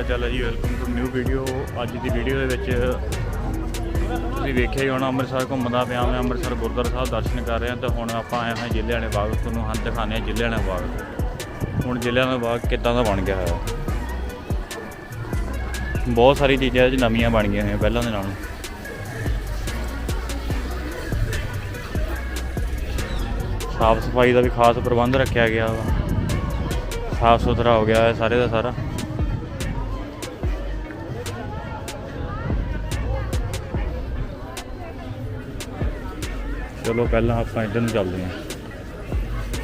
ਹਾਂਜੀ ਹਾਲ ਚਾਲ ਹੈ? ਜੀ ਵੈਲਕਮ ਟੂ ਨਿਊ ਵੀਡੀਓ ਅੱਜ ਦੀ ਵੀਡੀਓ ਦੇ ਵਿੱਚ ਤੁਸੀਂ ਵੇਖਿਆ ਹੀ ਹੋਣਾ, ਅੰਮ੍ਰਿਤਸਰ ਘੁੰਮਦਾ ਪਿਆ ਮੈਂ ਅੰਮ੍ਰਿਤਸਰ ਗੁਰਦੁਆਰਾ ਸਾਹਿਬ ਦਰਸ਼ਨ ਕਰ ਰਿਹਾ ਤਾਂ ਹੁਣ ਆਪਾਂ ਆਏ ਹਾਂ ਜ਼ਿਲ੍ਹੇ ਵਾਲੇ ਬਾਗ। ਤੁਹਾਨੂੰ ਹਾਂ ਦਿਖਾਉਂਦੇ ਹਾਂ ਜ਼ਿਲ੍ਹੇ ਵਾਲੇ ਬਾਗ। ਹੁਣ ਜ਼ਿਲ੍ਹੇ ਵਾਲਾ ਬਾਗ ਕਿੱਦਾਂ ਦਾ ਬਣ ਗਿਆ ਹੈ? ਬਹੁਤ ਸਾਰੀ ਚੀਜ਼ਾਂ ਅੱਜ ਨਵੀਆਂ ਬਣ ਗਈਆਂ ਹੋਈਆਂ ਪਹਿਲਾਂ ਦੇ ਨਾਲੋਂ। ਸਾਫ਼ ਸਫ਼ਾਈ ਦਾ ਵੀ ਖਾਸ ਪ੍ਰਬੰਧ ਰੱਖਿਆ ਗਿਆ ਵਾ। ਸਾਫ਼ ਸੁਥਰਾ ਹੋ ਗਿਆ ਹੈ ਸਾਰੇ ਦਾ ਸਾਰਾ। ਚਲੋ ਪਹਿਲਾਂ ਆਪਾਂ ਇੱਧਰ ਨੂੰ ਚੱਲਦੇ ਹਾਂ।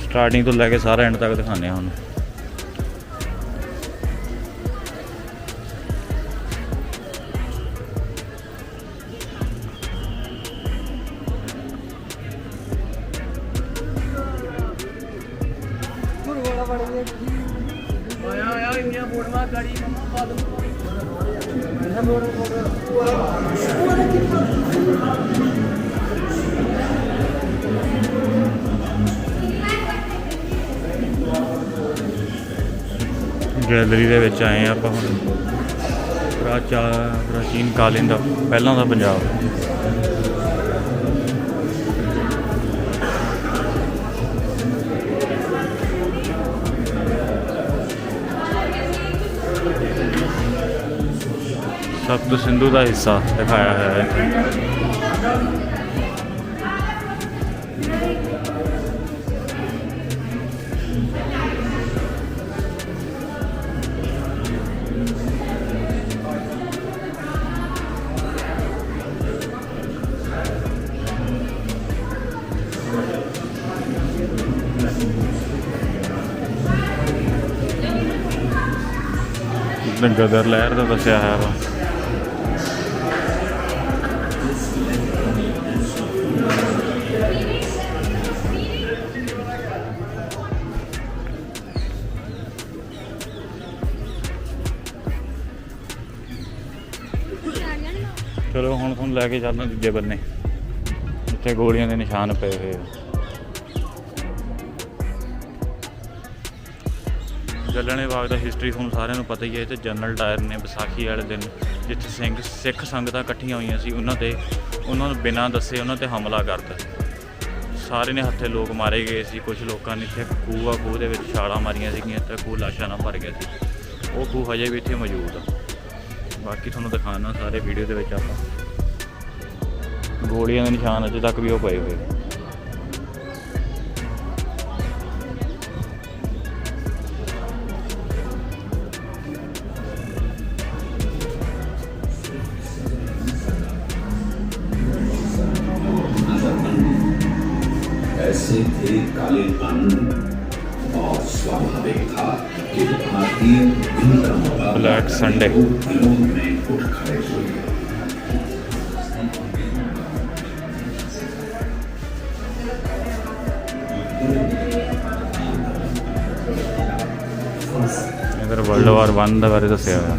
ਸਟਾਰਟਿੰਗ ਤੋਂ ਲੈ ਕੇ ਸਾਰਾ ਐਂਡ ਤੱਕ ਦਿਖਾਉਂਦੇ ਹਾਂ ਹੁਣ। ਆਇਆ ਆਇਆ ਗੈਲਰੀ ਦੇ ਵਿੱਚ ਆਏ ਹਾਂ ਆਪਾਂ ਹੁਣ। ਪ੍ਰਾਚਾ ਪ੍ਰਾਚੀਨ ਕਾਲੀਨ ਦਾ, ਪਹਿਲਾਂ ਦਾ ਪੰਜਾਬ। ਸਪਤ ਸਿੰਧੂ ਦਾ ਹਿੱਸਾ ਦਿਖਾਇਆ ਹੋਇਆ ਹੈ। ਗਦਰ ਲਹਿਰ ਦਾ ਦੱਸਿਆ ਹੋਇਆ ਵਾ ਚਲੋ, ਹੁਣ ਤੁਹਾਨੂੰ ਲੈ ਕੇ ਚੱਲਦੇ ਦੂਜੇ ਬੰਨੇ। ਇੱਥੇ ਗੋਲੀਆਂ ਦੇ ਨਿਸ਼ਾਨ ਪਏ ਹੋਏ ਆ। ਜੱਲਣੇ ਬਾਗ ਦਾ ਹਿਸਟਰੀ ਤੁਹਾਨੂੰ ਸਾਰਿਆਂ ਨੂੰ ਪਤਾ ਹੀ ਹੈ, ਇਹ ਤੇ ਜਨਰਲ ਟਾਇਰ ਨੇ, ਵਿਸਾਖੀ ਵਾਲੇ ਦਿਨ ਜਿੱਥੇ ਸਿੰਘ, ਸਿੱਖ ਸੰਗਤਾਂ ਇਕੱਠੀਆਂ ਹੋਈਆਂ ਸੀ, ਉਹਨਾਂ ਤੇ, ਉਹਨਾਂ ਨੂੰ ਬਿਨਾਂ ਦੱਸੇ ਉਹਨਾਂ ਤੇ ਹਮਲਾ ਕਰਤਾ। ਸਾਰੇ ਨੇ ਹੱਥੇ ਲੋਕ ਮਾਰੇ ਗਏ ਸੀ ਕੁਝ ਲੋਕਾਂ ਨੇ ਇੱਥੇ ਖੂਹ ਆ ਖੂਹ ਦੇ ਵਿੱਚ ਛਾਲਾਂ ਮਾਰੀਆਂ ਸੀਗੀਆਂ ਤੇ ਖੂਹ ਲਾਸ਼ਾਂ ਨਾਲ ਭਰ ਗਿਆ ਸੀ। ਉਹ ਖੂਹ ਹਜੇ ਵੀ ਇੱਥੇ ਮੌਜੂਦ ਆ। ਬਾਕੀ ਤੁਹਾਨੂੰ ਦਿਖਾਉਣਾ ਸਾਰੇ ਵੀਡੀਓ ਦੇ ਵਿੱਚ ਆਪਾਂ। ਗੋਲੀਆਂ ਦੇ ਨਿਸ਼ਾਨ ਅਜੇ ਤੱਕ ਵੀ ਉਹ ਪਏ ਹੋਏ ਨੇ Black Sunday. ಇದರ ವರ್ಲ್ಡ್ ವಾರ್ ಒಂದವರೆಗೂ ಸೇವೆ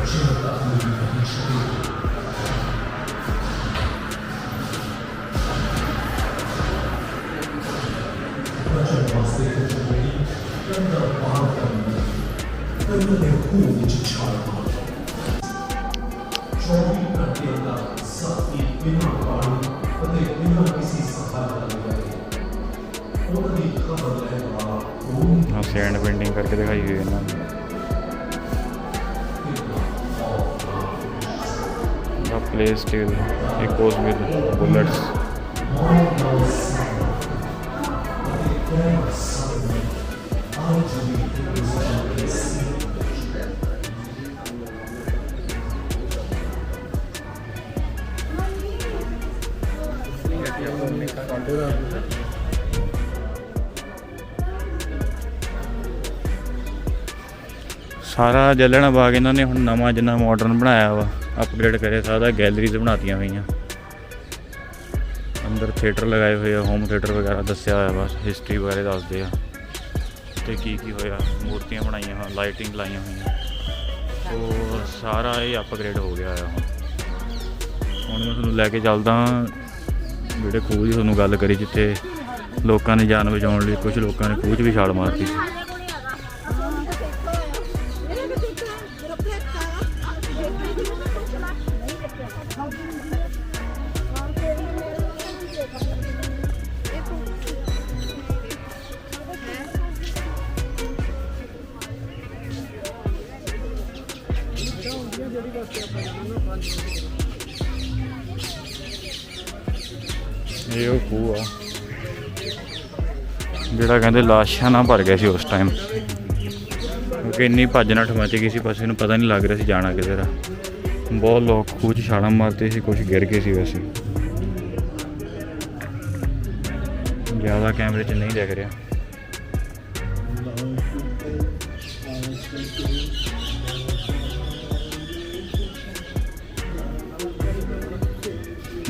ਇਧਰ ਵਰਲਡ ਵਾਰ 1 ਦਾ ਬਾਰੇ ਦੱਸਿਆ ਦਾ play still it goes with ਸਾਰਾ ਜੱਲਣਾ ਬਾਗ ਇਹਨਾਂ ਨੇ ਹੁਣ ਨਵਾਂ ਜਿੰਨਾ ਮਾਡਰਨ ਬਣਾਇਆ ਵਾ। ਅਪਗ੍ਰੇਡ ਕਰਿਆ, ਸਾਰਾ ਗੈਲਰੀਜ਼ ਬਣਾਤੀਆਂ ਹੋਈਆਂ। ਅੰਦਰ ਥੀਏਟਰ ਲਗਾਏ ਹੋਏ ਆ ਹੋਮ ਥੀਏਟਰ ਵਗੈਰਾ ਦੱਸਿਆ ਹੋਇਆ, ਬਸ ਹਿਸਟਰੀ ਬਾਰੇ ਦੱਸਦੇ ਆ। ਕਿੱਥੇ ਕੀ ਕੀ ਹੋਇਆ, ਮੂਰਤੀਆਂ ਬਣਾਈਆਂ ਹੋਈਆਂ ਲਾਈਟਿੰਗ ਲਾਈਆਂ ਹੋਈਆਂ। ਸੋ ਸਾਰਾ ਇਹ ਅਪਗ੍ਰੇਡ ਹੋ ਗਿਆ ਆ ਹੁਣ। ਹੁਣ ਮੈਂ ਤੁਹਾਨੂੰ ਲੈ ਕੇ ਚੱਲਦਾ ਜਿਹੜੇ ਖੂਹ ਦੀ ਤੁਹਾਨੂੰ ਗੱਲ ਕਰੀ, ਜਿੱਥੇ ਲੋਕਾਂ ਨੇ ਜਾਨ ਬਚਾਉਣ ਲਈ ਕੁਝ ਲੋਕਾਂ ਨੇ ਖੂਹ 'ਚ ਵੀ ਛਾਲ ਮਾਰਤੀ ਸੀ ਇਹ ਉਹ ਖੂਹ ਆ। ਜਿਹੜਾ ਕਹਿੰਦੇ ਲਾਸ਼ਾਂ ਨਾਲ ਭਰ ਗਿਆ ਸੀ ਉਸ ਟਾਈਮ ਕਿਉਂਕਿ ਇੰਨੀ ਭੱਜ ਨੱਠ ਮਚ ਗਈ ਸੀ ਪਾਸੇ ਨੂੰ ਪਤਾ ਨਹੀਂ ਲੱਗ ਰਿਹਾ ਸੀ ਜਾਣਾ ਕਿੱਧਰ ਆ ਬਹੁਤ ਲੋਕ ਖੂਹ 'ਚ ਛਾਲਾਂ ਮਾਰਦੇ ਸੀ ਕੁਝ ਗਿਰ ਗਏ ਸੀ ਵੈਸੇ। ਜ਼ਿਆਦਾ ਕੈਮਰੇ 'ਚ ਨਹੀਂ ਦਿਖ ਰਿਹਾ।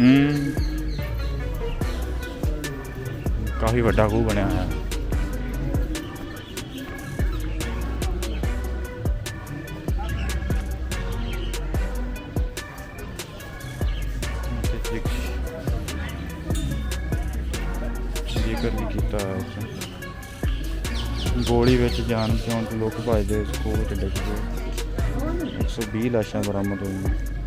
ਹੂੰ। ਕਾਫੀ ਵੱਡਾ ਖੂਹ ਬਣਿਆ ਹੋਇਆ। ਹੈ ਜ਼ਿਕਰ ਨਹੀਂ ਕੀਤਾ ਉਸ ਗੋਲੀ ਵਿੱਚ ਜਾਨ ਬਚਾਉਣ ਤੋਂ ਲੋਕ ਭੱਜਦੇ ਖੂਹ ਵਿੱਚ ਡਿੱਗ ਗਏ। 120 ਲਾਸ਼ਾਂ ਬਰਾਮਦ ਹੋਈਆਂ।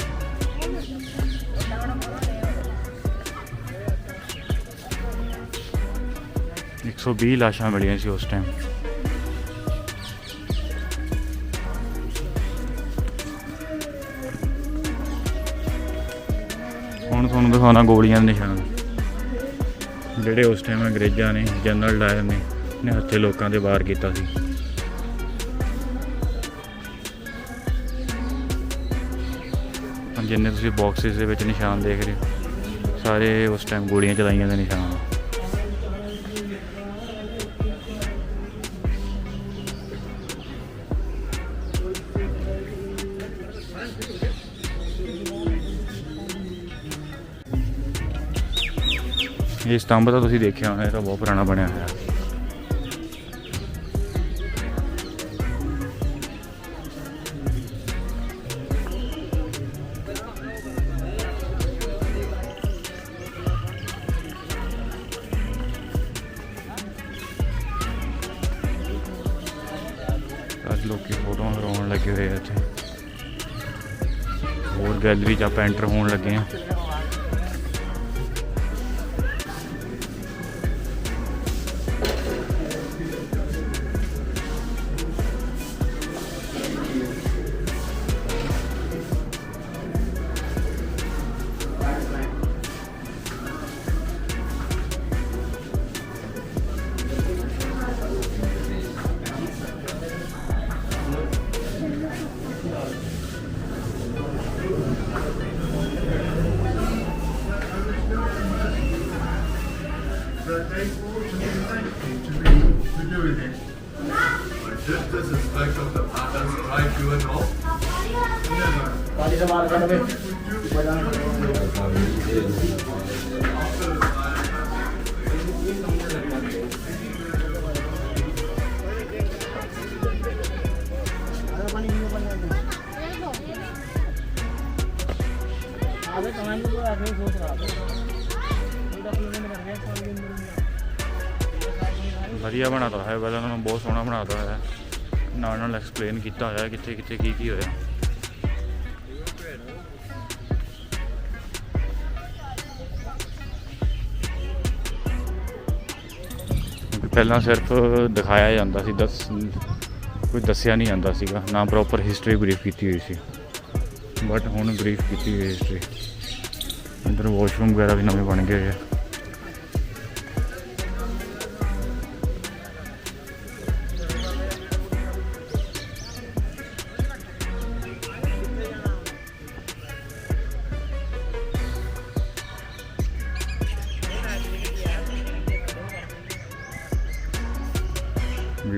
ਇੱਕ ਸੌ ਵੀਹ ਲਾਸ਼ਾਂ ਮਿਲੀਆਂ ਸੀ ਉਸ ਟਾਈਮ ਹੁਣ ਤੁਹਾਨੂੰ ਦਿਖਾਉਣਾ ਗੋਲੀਆਂ ਦੇ ਨਿਸ਼ਾਨ। ਜਿਹੜੇ ਉਸ ਟਾਈਮ ਅੰਗਰੇਜ਼ਾਂ ਨੇ, ਜਨਰਲ ਡਾਇਰ ਨੇ ਨੇ ਹੱਥੇ ਲੋਕਾਂ ਦੇ ਵਾਰ ਕੀਤਾ ਸੀ। ਜਿੰਨੇ ਤੁਸੀਂ ਬਾਕਸਿਸ ਦੇ ਵਿੱਚ ਨਿਸ਼ਾਨ ਦੇਖ ਰਹੇ ਹੋ, ਸਾਰੇ ਉਸ ਟਾਈਮ ਗੋਲੀਆਂ ਚਲਾਈਆਂ ਦੇ ਨਿਸ਼ਾਨ। ਇਹ ਸਤੰਭ ਤਾਂ ਤੁਸੀਂ ਦੇਖਿਆ ਹੋਣਾ ਇਹ ਤਾਂ ਬਹੁਤ ਪੁਰਾਣਾ ਬਣਿਆ ਹੋਇਆ ਅੱਜ ਲੋਕੀ ਫੋਟੋਆਂ ਕਰਾਉਣ ਲੱਗੇ ਹੋਏ ਆ ਇੱਥੇ ਹੋਰ ਗੈਲਰੀ 'ਚ ਆਪਾਂ ਐਂਟਰ ਹੋਣ ਲੱਗੇ ਆ Disrespect of the partners, right, you and all. आगे कमाई को आगे सोच रहा था ਵਧੀਆ ਬਣਾਤਾ ਹੈ ਪਹਿਲਾਂ ਉਹਨਾਂ ਨੂੰ ਬਹੁਤ ਸੋਹਣਾ ਬਣਾਤਾ ਹੋਇਆ। ਹੈ ਨਾਲ ਨਾਲ ਐਕਸਪਲੇਨ ਕੀਤਾ ਹੋਇਆ ਕਿੱਥੇ ਕਿੱਥੇ ਕੀ ਕੀ ਹੋਇਆ। ਪਹਿਲਾਂ ਸਿਰਫ ਦਿਖਾਇਆ ਜਾਂਦਾ ਸੀ, ਦੱਸ ਕੋਈ ਦੱਸਿਆ ਨਹੀਂ ਜਾਂਦਾ ਸੀਗਾ, ਨਾ ਪ੍ਰੋਪਰ ਹਿਸਟਰੀ ਬਰੀਫ ਕੀਤੀ ਹੋਈ ਸੀ। ਬਟ ਹੁਣ ਬਰੀਫ ਕੀਤੀ ਹੋਈ ਹਿਸਟਰੀ ਅੰਦਰ ਵਾਸ਼ਰੂਮ ਵਗੈਰਾ ਵੀ ਨਵੇਂ ਬਣ ਗਏ ਹੋਏ ਆ।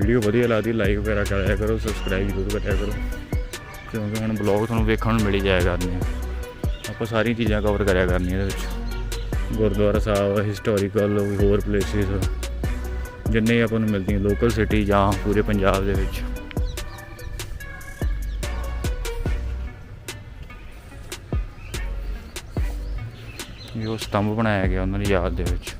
ਵੀਡੀਓ ਵਧੀਆ ਲੱਗਦੀ ਲਾਈਕ ਵਗੈਰਾ ਕਰਿਆ ਕਰੋ ਸਬਸਕ੍ਰਾਈਬ ਜ਼ਰੂਰ ਕਰਿਆ ਕਰੋ। ਕਿਉਂਕਿ ਹੁਣ ਬਲੌਗ ਤੁਹਾਨੂੰ ਵੇਖਣ ਨੂੰ ਮਿਲ ਜਾਇਆ ਕਰਨੇ ਆਪਾਂ ਸਾਰੀਆਂ ਚੀਜ਼ਾਂ ਕਵਰ ਕਰਿਆ ਕਰਨੀਆਂ ਇਹਦੇ ਵਿੱਚ। ਗੁਰਦੁਆਰਾ ਸਾਹਿਬ ਹਿਸਟੋਰੀਕਲ ਹੋਰ ਪਲੇਸਿਸ ਜਿੰਨੇ ਆਪਾਂ ਨੂੰ ਮਿਲਦੀਆਂ ਲੋਕਲ ਸਿਟੀ ਜਾਂ ਪੂਰੇ ਪੰਜਾਬ ਦੇ ਵਿੱਚ। ਇਹ ਉਹ ਸਤੰਭ ਬਣਾਇਆ ਗਿਆ ਉਹਨਾਂ ਦੀ ਯਾਦ ਦੇ ਵਿੱਚ।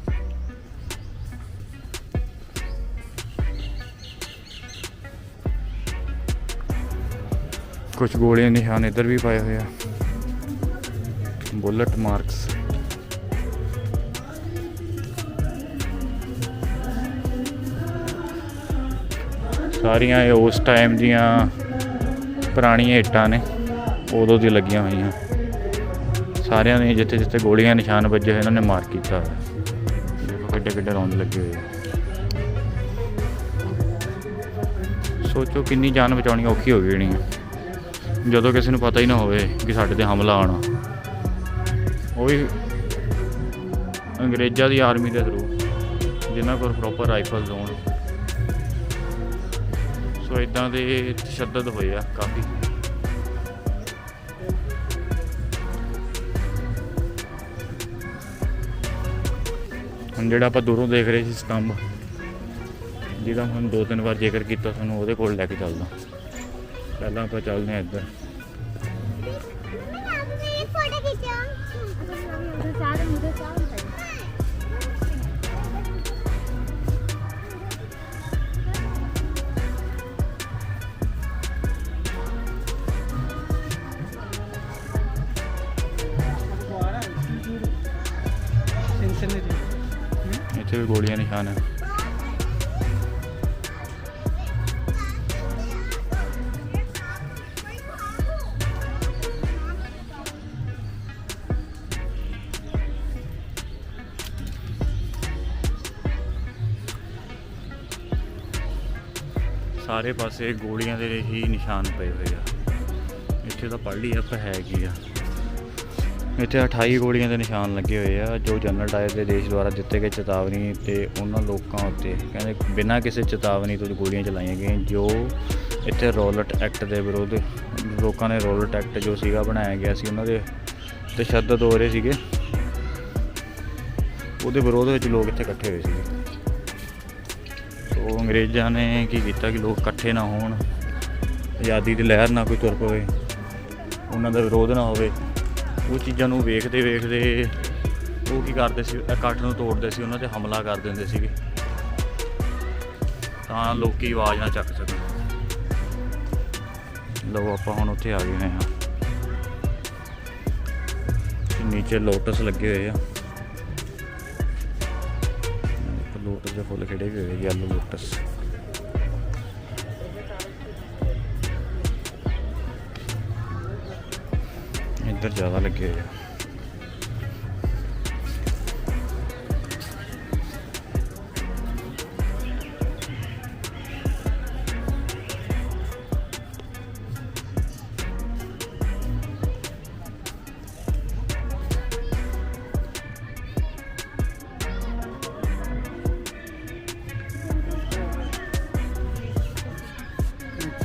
ਕੁਝ ਗੋਲੀਆਂ ਨਿਸ਼ਾਨ ਇੱਧਰ ਵੀ ਪਾਏ ਹੋਏ ਆ। ਬੁਲਟ ਮਾਰਕਸ ਸਾਰੀਆਂ ਇਹ ਉਸ ਟਾਈਮ ਦੀਆਂ ਪੁਰਾਣੀਆਂ ਇੱਟਾਂ ਨੇ, ਉਦੋਂ ਦੀ ਲੱਗੀਆਂ ਹੋਈਆਂ। ਸਾਰਿਆਂ ਨੇ ਜਿੱਥੇ ਜਿੱਥੇ ਗੋਲੀਆਂ ਨਿਸ਼ਾਨ ਵੱਜੇ ਹੋਏ ਇਹਨਾਂ ਨੇ ਮਾਰ ਕੀਤਾ ਦੇਖੋ ਕਿੱਡੇ ਕਿੱਡੇ ਰੌਂਦ ਲੱਗੇ ਹੋਏ ਸੋਚੋ ਕਿੰਨੀ ਜਾਨ ਬਚਾਉਣੀ ਔਖੀ ਹੋ ਗਈ ਨਹੀਂ ਜਦੋਂ ਕਿਸੇ ਨੂੰ ਪਤਾ ਹੀ ਨਾ ਹੋਵੇ ਕਿ ਸਾਡੇ ਤੇ ਹਮਲਾ ਆਉਣਾ ਉਹ ਵੀ ਅੰਗਰੇਜ਼ਾਂ ਦੀ ਆਰਮੀ ਦੇ ਥਰੂ ਜਿਨ੍ਹਾਂ ਕੋਲ ਪ੍ਰੋਪਰ ਰਾਈਫਲਸ ਹੋਣ। ਸੋ ਇਦਾਂ ਦੇ ਤਸ਼ੱਦਦ ਹੋਏ ਆ ਕਾਫੀ। ਹੁਣ ਜਿਹੜਾ ਆਪਾਂ ਦੂਰੋਂ ਦੇਖ ਰਹੇ ਸੀ ਸਤੰਭ, ਜਿਹਦਾ ਹੁਣ ਦੋ ਤਿੰਨ ਵਾਰ ਜ਼ਿਕਰ ਕੀਤਾ, ਤੁਹਾਨੂੰ ਉਹਦੇ ਕੋਲ ਲੈ ਕੇ ਚੱਲਦਾ। ਪਹਿਲਾਂ ਆਪਾਂ ਚੱਲਦੇ ਹਾਂ ਇੱਧਰ ਇੱਥੇ ਵੀ ਗੋਲੀਆਂ ਨਹੀਂ ਹੈ ਸਾਰੇ ਪਾਸੇ ਗੋਲੀਆਂ ਦੇ ਹੀ ਨਿਸ਼ਾਨ ਪਏ ਹੋਏ ਆ। ਇੱਥੇ ਤਾਂ ਪੜ੍ਹ ਲਈ ਆਪਾਂ ਹੈ ਕੀ ਆ। ਇੱਥੇ 28 ਗੋਲੀਆਂ ਦੇ ਨਿਸ਼ਾਨ ਲੱਗੇ ਹੋਏ ਆ, ਜੋ ਜਨਰਲ ਡਾਇਰ ਦੇ ਦੇਸ਼ ਦੁਆਰਾ ਦਿੱਤੇ ਗਏ ਚੇਤਾਵਨੀ ਤੇ ਉਹਨਾਂ ਲੋਕਾਂ ਉੱਤੇ। ਕਹਿੰਦੇ ਬਿਨਾਂ ਕਿਸੇ ਚੇਤਾਵਨੀ ਤੋਂ ਗੋਲੀਆਂ ਚਲਾਈਆਂ ਗਈਆਂ, ਜੋ ਇੱਥੇ ਰੋਲਟ ਐਕਟ ਦੇ ਵਿਰੁੱਧ ਲੋਕਾਂ ਨੇ ਰੋਲਟ ਐਕਟ ਜੋ ਸੀਗਾ ਬਣਾਇਆ ਗਿਆ ਸੀ, ਉਹਨਾਂ ਦੇ ਤਸ਼ੱਦਦ ਹੋ ਰਹੇ ਸੀਗੇ। ਉਹਦੇ ਵਿਰੋਧ ਵਿੱਚ ਲੋਕ ਇੱਥੇ ਇਕੱਠੇ ਹੋਏ ਸੀਗੇ। ਉਹ ਅੰਗਰੇਜ਼ਾਂ ਨੇ ਕੀ ਕੀਤਾ ਕਿ ਲੋਕ ਇਕੱਠੇ ਨਾ ਹੋਣ, ਆਜ਼ਾਦੀ ਦੀ ਲਹਿਰ ਨਾ ਕੋਈ ਤੁਰ ਪਵੇ, ਉਹਨਾਂ ਦਾ ਵਿਰੋਧ ਨਾ ਹੋਵੇ। ਉਹ ਚੀਜ਼ਾਂ ਨੂੰ ਵੇਖਦੇ ਵੇਖਦੇ ਉਹ ਕੀ ਕਰਦੇ ਸੀ, ਇਕੱਠ ਨੂੰ ਤੋੜਦੇ ਸੀ, ਉਹਨਾਂ ਤੇ ਹਮਲਾ ਕਰ ਦਿੰਦੇ ਸੀਗੇ। ਤਾਂ ਲੋਕੀ ਆਵਾਜ਼ ਨਾ ਚੱਕ ਸਕਣ। ਲਓ ਆਪਾਂ ਹੁਣ ਉੱਥੇ ਆ ਗਏ ਹਾਂ। ਨੀਚੇ ਲੋਟਸ ਲੱਗੇ ਹੋਏ ਆ। ਦੇ ਫੁੱਲ ਖਿੜੇ ਵੀ ਹੋਏ ਯੈਲੋ ਲੋਟਸ ਇੱਧਰ ਜ਼ਿਆਦਾ ਲੱਗੇ ਹੋਏ ਆ।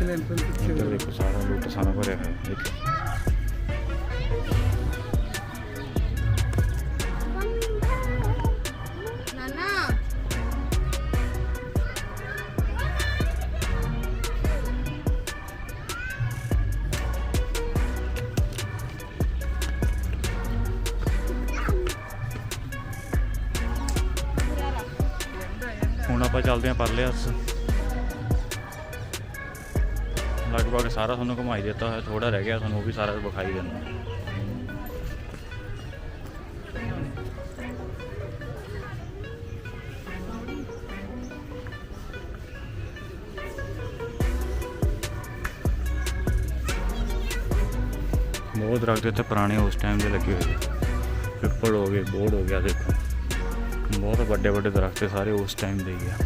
ਇੱਧਰ ਦੇਖੋ ਸਾਰਾ ਲੋਟਸ ਨਾਲ ਭਰਿਆ ਹੋਇਆ ਦੇਖੋ नाना ਹੁਣ ਆਪਾਂ ਚੱਲਦੇ ਹਾਂ ਪਰਲੇ ਹੱਸ ਲਗਭਗ ਸਾਰਾ ਤੁਹਾਨੂੰ ਘੁਮਾਈ ਦਿੱਤਾ ਹੋਇਆ ਥੋੜਾ ਰਹਿ ਗਿਆ, ਤੁਹਾਨੂੰ ਉਹ ਵੀ ਸਾਰਾ ਵਿਖਾਈ ਦਿੰਦਾ ਬਹੁਤ ਦਰਖਤ ਇੱਥੇ ਪੁਰਾਣੇ ਉਸ ਟਾਈਮ ਦੇ ਲੱਗੇ ਹੋਏ ਪਿੱਪਲ ਹੋ ਗਏ ਬੋੜ ਹੋ ਗਿਆ ਦੇਖੋ। ਬਹੁਤ ਵੱਡੇ ਵੱਡੇ ਦਰਖਤ ਸਾਰੇ ਉਸ ਟਾਈਮ ਦੇ ਹੀ ਆ।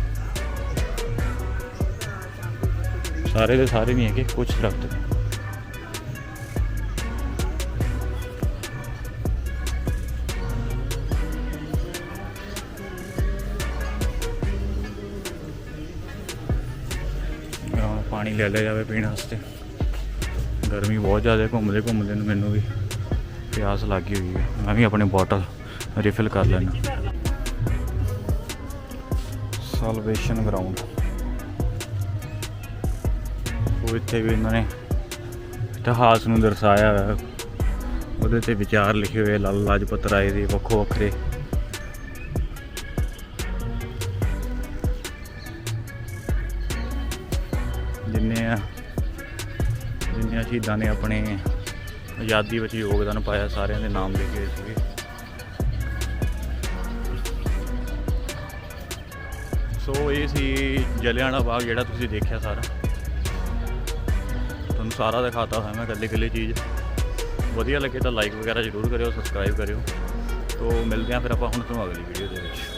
ਸਾਰੇ ਦੇ ਸਾਰੇ ਨਹੀਂ ਹੈਗੇ ਕੁਝ ਦਰਖਤ ਨੇ ਪਾਣੀ ਲੈ ਲਿਆ ਜਾਵੇ ਪੀਣ ਵਾਸਤੇ। ਗਰਮੀ ਬਹੁਤ ਜ਼ਿਆਦਾ, ਘੁੰਮਦੇ ਘੁੰਮਦੇ ਨੂੰ ਮੈਨੂੰ ਵੀ ਪਿਆਸ ਲੱਗੀ ਹੋਈ ਹੈ। ਮੈਂ ਵੀ ਆਪਣੀ ਬੋਟਲ ਰਿਫਿਲ ਕਰ ਲੈਣਾ। ਸਲਵੇਸ਼ਨ ਗਰਾਊਂਡ ਉਹ ਇੱਥੇ ਵੀ ਉਹਨਾਂ ਨੇ ਇਤਿਹਾਸ ਨੂੰ ਦਰਸਾਇਆ ਹੋਇਆ। ਉਹਦੇ ਤੇ ਵਿਚਾਰ ਲਿਖੇ ਹੋਏ ਲਾਲ ਲਾਜਪਤ ਰਾਏ ਦੇ ਵੱਖੋ ਵੱਖਰੇ। ਜਿੰਨੇ ਆ, ਜਿੰਨੇ ਸ਼ਹੀਦਾਂ ਨੇ ਆਪਣੇ ਆਜ਼ਾਦੀ ਵਿੱਚ ਯੋਗਦਾਨ ਪਾਇਆ, ਸਾਰਿਆਂ ਦੇ ਨਾਮ ਲਿਖੇ ਹੋਏ ਸੀਗੇ। ਸੋ ਇਹ ਸੀ ਜਲਿਆਂਵਾਲਾ ਬਾਗ ਜਿਹੜਾ ਤੁਸੀਂ ਦੇਖਿਆ ਸਾਰਾ। ਤੁਹਾਨੂੰ ਸਾਰਾ ਦਿਖਾਤਾ ਹੋਇਆ ਮੈਂ ਇਕੱਲੀ ਇਕੱਲੀ ਚੀਜ਼। ਵਧੀਆ ਲੱਗੇ ਤਾਂ ਲਾਈਕ ਵਗੈਰਾ ਜ਼ਰੂਰ ਕਰਿਓ ਸਬਸਕ੍ਰਾਈਬ ਕਰਿਓ। ਤੋਂ ਮਿਲਦੇ ਹਾਂ ਫਿਰ ਆਪਾਂ ਹੁਣ ਤੁਹਾਨੂੰ ਅਗਲੀ ਵੀਡੀਓ ਦੇ ਵਿੱਚ।